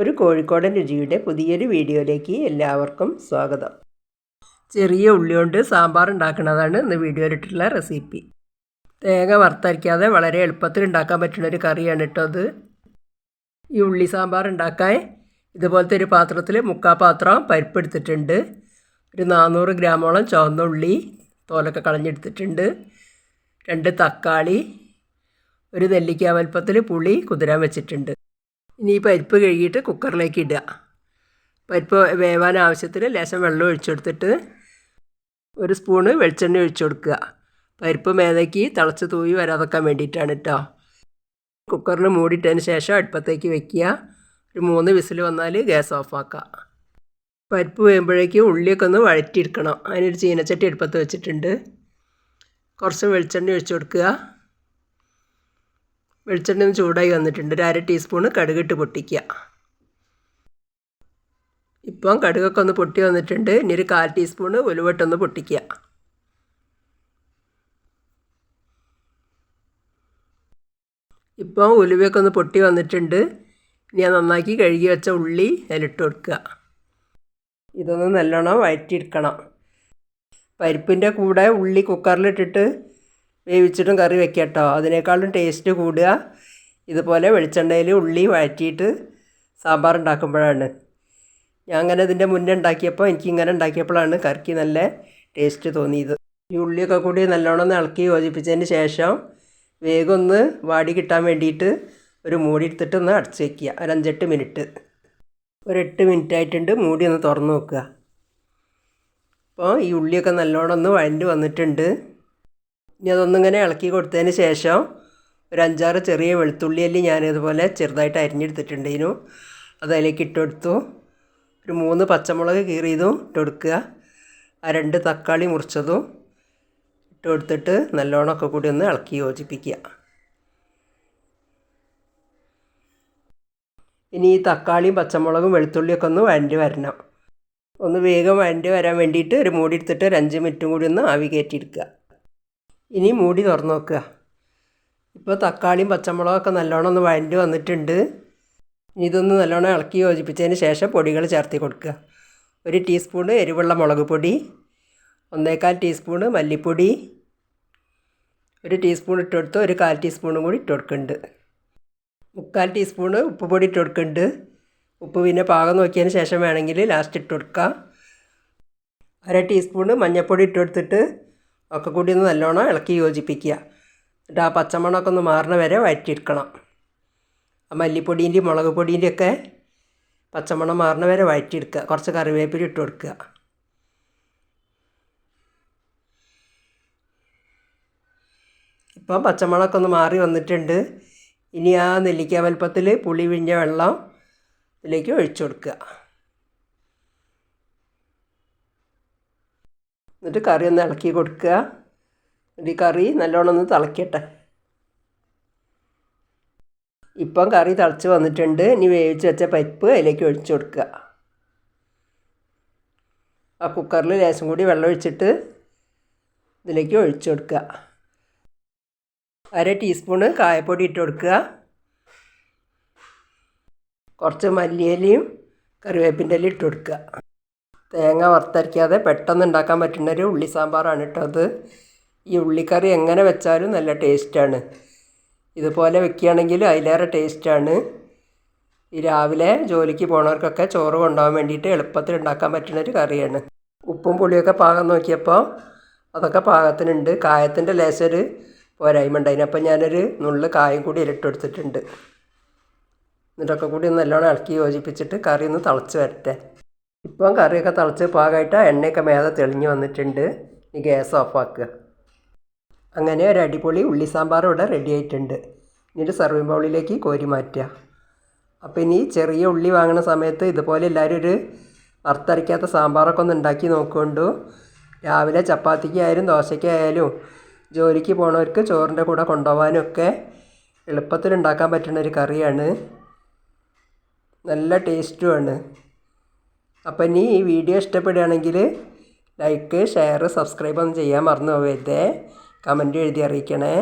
ഒരു കോഴിക്കോടൻ രുചിയുടെ പുതിയൊരു വീഡിയോയിലേക്ക് എല്ലാവർക്കും സ്വാഗതം. ചെറിയ ഉള്ളി കൊണ്ട് സാമ്പാർ ഉണ്ടാക്കുന്നതാണ് ഇന്ന് വീഡിയോയിലിട്ടുള്ള റെസിപ്പി. തേങ്ങ വറുത്തരയ്ക്കാതെ വളരെ എളുപ്പത്തിൽ ഉണ്ടാക്കാൻ പറ്റുന്ന ഒരു കറിയാണ് കേട്ടോ അത്. ഈ ഉള്ളി സാമ്പാർ ഉണ്ടാക്കാൻ ഇതുപോലത്തെ ഒരു പാത്രത്തിൽ മുക്കാൽ പാത്രം പരിപ്പെടുത്തിട്ടുണ്ട് ഒരു നാനൂറ് ഗ്രാമോളം ചുവന്ന ഉള്ളി തോലൊക്കെ കളഞ്ഞെടുത്തിട്ടുണ്ട്. രണ്ട് തക്കാളി ഒരു നെല്ലിക്ക വലുപ്പത്തിൽ പുളി കുതിരാൻ വെച്ചിട്ടുണ്ട്. ഇനി ഈ പരിപ്പ് കഴുകിയിട്ട് കുക്കറിലേക്ക് ഇടുക. പരിപ്പ് വേവാൻ ആവശ്യത്തിന് ലേശം വെള്ളം ഒഴിച്ചെടുത്തിട്ട് ഒരു സ്പൂണ് വെളിച്ചെണ്ണ ഒഴിച്ചു കൊടുക്കുക. പരിപ്പ് മേതയ്ക്ക് തിളച്ച് തൂവി വരാതെക്കാൻ വേണ്ടിയിട്ടാണ് കേട്ടോ കുക്കറിന് മൂടിയിട്ടതിന് ശേഷം അടുപ്പത്തേക്ക് വെക്കുക. ഒരു മൂന്ന് വിസിൽ വന്നാൽ ഗ്യാസ് ഓഫാക്കുക പരിപ്പ് വേകുമ്പോഴേക്കും ഉള്ളിയൊക്കെ ഒന്ന് വഴറ്റിയെടുക്കണം. അതിനൊരു ചീനച്ചട്ടി അടുപ്പത്ത് വെച്ചിട്ടുണ്ട്. കുറച്ച് വെളിച്ചെണ്ണ ഒഴിച്ചു കൊടുക്കുക. വെളിച്ചെണ്ണ ചൂടായി വന്നിട്ടുണ്ട്. ഒരു അര ടീസ്പൂണ് കടുകിട്ട് പൊട്ടിക്കുക. ഇപ്പം കടുകൊക്കെ ഒന്ന് പൊട്ടി വന്നിട്ടുണ്ട്. ഇനി ഒരു കാൽ ടീസ്പൂണ് ഉലുവട്ടൊന്ന് പൊട്ടിക്കുക. ഇപ്പം ഉലുവയൊക്കെ ഒന്ന് പൊട്ടി വന്നിട്ടുണ്ട്. ഇനി ഞാൻ നന്നാക്കി കഴുകി വെച്ച ഉള്ളി അതിലിട്ട് കൊടുക്കുക. ഇതൊന്ന് നല്ലോണം വഴറ്റിയെടുക്കണം. പരിപ്പിന്റെ കൂടെ ഉള്ളി കുക്കറിലിട്ടിട്ട് വേവിച്ചിട്ടും കറി വെക്കുക കേട്ടോ. അതിനേക്കാളും ടേസ്റ്റ് കൂടുക. ഇതുപോലെ വെളിച്ചെണ്ണയിൽ ഉള്ളി വഴറ്റിയിട്ട് സാമ്പാർ ഉണ്ടാക്കുമ്പോഴാണ്. ഞാൻ അങ്ങനെ ഇതിന്റെ മുന്നേ ഉണ്ടാക്കിയപ്പോൾ എനിക്ക് ഇങ്ങനെ ഉണ്ടാക്കിയപ്പോഴാണ് കറിക്ക് നല്ല ടേസ്റ്റ് തോന്നിയത്. ഈ ഉള്ളിയൊക്കെ കൂടി നല്ലോണം ഇളക്കി യോജിപ്പിച്ചതിന് ശേഷം വേഗം ഒന്ന് വാടി കിട്ടാൻ വേണ്ടിയിട്ട് ഒരു മൂടി എടുത്തിട്ട് ഒന്ന് അടച്ച് വയ്ക്കുക ഒരു അഞ്ചെട്ട് മിനിറ്റ്. ഒരു എട്ട് മിനിറ്റ് ആയിട്ടുണ്ട്. മൂടി ഒന്ന് തുറന്ന് നോക്കുക. അപ്പോൾ ഈ ഉള്ളിയൊക്കെ നല്ലോണം ഒന്ന് വഴണ്ട് വന്നിട്ടുണ്ട്. ഇനി അതൊന്നിങ്ങനെ ഇളക്കി കൊടുത്തതിന് ശേഷം ഒരു അഞ്ചാറ് ചെറിയ വെളുത്തുള്ളി അല്ലി ഞാനിതുപോലെ ചെറുതായിട്ട് അരിഞ്ഞെടുത്തിട്ടുണ്ടേനു. അത് അതിലേക്ക് ഇട്ടെടുത്തു ഒരു മൂന്ന് പച്ചമുളക് കീറിയതും ഇട്ട് കൊടുക്കുക. ആ രണ്ട് തക്കാളി മുറിച്ചതും ഇട്ട് കൊടുത്തിട്ട് നല്ലോണമൊക്കെ കൂടി ഒന്ന് ഇളക്കി യോജിപ്പിക്കുക. ഇനി ഈ തക്കാളിയും പച്ചമുളകും വെളുത്തുള്ളിയൊക്കെ ഒന്ന് വഴണ്ടി വരണം. ഒന്ന് വേഗം വഴണ്ടി വരാൻ വേണ്ടിയിട്ട് ഒരു മൂടി എടുത്തിട്ട് ഒരു അഞ്ച് മിനിറ്റും കൂടി ഒന്ന് ആവി കയറ്റിയെടുക്കുക. ഇനി മൂടി തുറന്ന് നോക്കുക. ഇപ്പോൾ തക്കാളിയും പച്ചമുളകൊക്കെ നല്ലോണം ഒന്ന് വഴണ്ടി വന്നിട്ടുണ്ട്. ഇനി ഇതൊന്ന് നല്ലോണം ഇളക്കി യോജിപ്പിച്ചതിന് ശേഷം പൊടികൾ ചേർത്തി കൊടുക്കുക. ഒരു ടീസ്പൂണ് എരിവുള്ള മുളക് പൊടി ഒന്നേകാൽ ടീസ്പൂണ് മല്ലിപ്പൊടി ഒരു ടീസ്പൂൺ ഇട്ട് കൊടുത്ത് ഒരു കാൽ ടീസ്പൂണും കൂടി ഇട്ട് കൊടുക്കുന്നുണ്ട്. മുക്കാൽ ടീസ്പൂണ് ഉപ്പ് പൊടി ഇട്ട് കൊടുക്കുന്നുണ്ട്. ഉപ്പ് പിന്നെ പാകം നോക്കിയതിന് ശേഷം വേണമെങ്കിൽ ലാസ്റ്റ് ഇട്ട് കൊടുക്കുക അര ടീസ്പൂണ് മഞ്ഞൾപ്പൊടി ഇട്ട് കൊടുത്തിട്ട് ഒക്കെ കൂടി ഒന്ന് നല്ലോണം ഇളക്കി യോജിപ്പിക്കുക. എന്നിട്ട് ആ പച്ചമണമൊക്കെ ഒന്ന് മാറണ വരെ വഴറ്റിയെടുക്കണം. ആ മല്ലിപ്പൊടീന്റെയും മുളക് പൊടീന്റെ ഒക്കെ പച്ചമണം മാറണ വരെ വഴറ്റിയെടുക്കുക. കുറച്ച് കറിവേപ്പില ഇട്ട് കൊടുക്കുക. ഇപ്പം പച്ചമുളകൊക്കെ ഒന്ന് മാറി വന്നിട്ടുണ്ട്. ഇനി ആ നെല്ലിക്ക വലുപ്പത്തിൽ പുളി വിഴിഞ്ഞ വെള്ളം ഇതിലേക്ക് ഒഴിച്ചു കൊടുക്കുക. എന്നിട്ട് കറി ഒന്ന് ഇളക്കി കൊടുക്കുക. എന്നിട്ട് ഈ കറി നല്ലോണം ഒന്ന് തിളക്കട്ടെ. ഇപ്പം കറി തിളച്ച് വന്നിട്ടുണ്ട്. ഇനി വേവിച്ച് വെച്ച പരിപ്പ് അതിലേക്ക് ഒഴിച്ചു കൊടുക്കുക. ആ കുക്കറിൽ ലേശം കൂടി വെള്ളം ഒഴിച്ചിട്ട് ഇതിലേക്ക് ഒഴിച്ചു കൊടുക്കുക. അര ടീസ്പൂണ് കായപ്പൊടി ഇട്ട് കൊടുക്കുക. കുറച്ച് മല്ലിയിലയും കറിവേപ്പിന്റെ ഇല ഇട്ട് കൊടുക്കുക. തേങ്ങ വറുത്തരയ്ക്കാതെ പെട്ടെന്ന് ഉണ്ടാക്കാൻ പറ്റുന്ന ഒരു ഉള്ളി സാമ്പാറാണ് കേട്ടോ അത്. ഈ ഉള്ളിക്കറി എങ്ങനെ വെച്ചാലും നല്ല ടേസ്റ്റാണ്. ഇതുപോലെ വെക്കുകയാണെങ്കിൽ അതിലേറെ ടേസ്റ്റാണ്. ഈ രാവിലെ ജോലിക്ക് പോണവർക്കൊക്കെ ചോറ് കൊണ്ടുപോകാൻ വേണ്ടിയിട്ട് എളുപ്പത്തിൽ ഉണ്ടാക്കാൻ പറ്റുന്ന ഒരു കറിയാണ്. ഉപ്പും പുളിയൊക്കെ പാകം നോക്കിയപ്പോൾ അതൊക്കെ പാകത്തിനുണ്ട്. കായത്തിന്റെ ലേശൊരു പോരായ്മ ഉണ്ട് അതിനപ്പം ഞാനൊരു നുള്ളു കായം കൂടി ഇരട്ടെടുത്തിട്ടുണ്ട് എന്നിട്ടൊക്കെ കൂടി നല്ലോണം ഇളക്കി യോജിപ്പിച്ചിട്ട് കറി ഒന്ന് തിളച്ച് വരട്ടെ. ഇപ്പം കറിയൊക്കെ തിളച്ച് പാകമായിട്ട് എണ്ണയൊക്കെ മേലെ തെളിഞ്ഞ് വന്നിട്ടുണ്ട്. ഈ ഗ്യാസ് ഓഫാക്കുക അങ്ങനെ ഒരു അടിപൊളി ഉള്ളി സാമ്പാർ ഇവിടെ റെഡി ആയിട്ടുണ്ട്. എന്നിട്ട് സർവിംഗ് ബൗളിലേക്ക് കോരി മാറ്റുക. അപ്പോൾ ഇനി ചെറിയ ഉള്ളി വാങ്ങുന്ന സമയത്ത് ഇതുപോലെ എല്ലാവരും ഒരു വറുത്തരയ്ക്കാത്ത സാമ്പാറൊക്കെ ഒന്ന് ഉണ്ടാക്കി നോക്കുകൊണ്ട് രാവിലെ ചപ്പാത്തിക്കായാലും ദോശയ്ക്കായാലും ജോലിക്ക് പോണവർക്ക് ചോറിന്റെ കൂടെ കൊണ്ടുപോകാനും ഒക്കെ എളുപ്പത്തിൽ ഉണ്ടാക്കാൻ പറ്റുന്ന ഒരു കറിയാണ്. നല്ല ടേസ്റ്റുമാണ് അപ്പം ഇനി ഈ വീഡിയോ ഇഷ്ടപ്പെടുകയാണെങ്കിൽ ലൈക്ക് ഷെയർ സബ്സ്ക്രൈബ് ഒന്നും ചെയ്യാൻ മറന്നു പോകരുതേ. കമന്റ് എഴുതി അറിയിക്കണേ.